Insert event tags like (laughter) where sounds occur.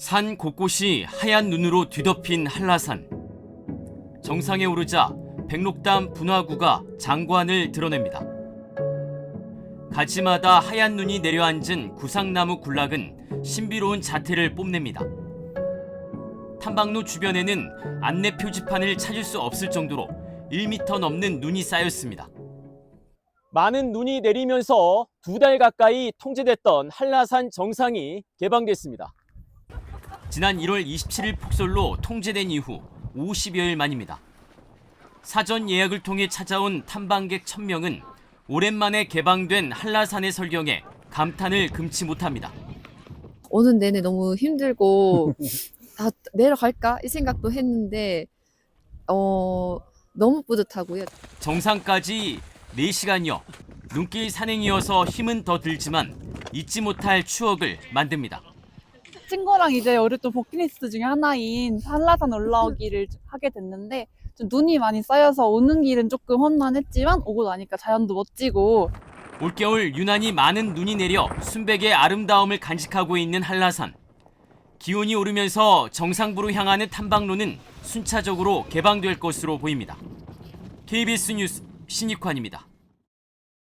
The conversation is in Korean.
산 곳곳이 하얀 눈으로 뒤덮인 한라산. 정상에 오르자 백록담 분화구가 장관을 드러냅니다. 가지마다 하얀 눈이 내려앉은 구상나무 군락은 신비로운 자태를 뽐냅니다. 탐방로 주변에는 안내 표지판을 찾을 수 없을 정도로 1m 넘는 눈이 쌓였습니다. 많은 눈이 내리면서 두 달 가까이 통제됐던 한라산 정상이 개방됐습니다. 지난 1월 27일 폭설로 통제된 이후 50여일 만입니다. 사전 예약을 통해 찾아온 탐방객 1000명은 오랜만에 개방된 한라산의 설경에 감탄을 금치 못합니다. 오는 내내 너무 힘들고 (laughs) 아, 내려갈까 이 생각도 했는데 어 너무 뿌듯하고요. 정상까지 4시간여 눈길 산행이어서 힘은 더 들지만 잊지 못할 추억을 만듭니다. 친구랑 이제 어렸던 버킷리스트 중에 하나인 한라산 올라오기를 하게 됐는데 좀 눈이 많이 쌓여서 오는 길은 조금 험난했지만 오고 나니까 자연도 멋지고 올겨울 유난히 많은 눈이 내려 순백의 아름다움을 간직하고 있는 한라산. 기온이 오르면서 정상부로 향하는 탐방로는 순차적으로 개방될 것으로 보입니다. KBS 뉴스 신익환입니다.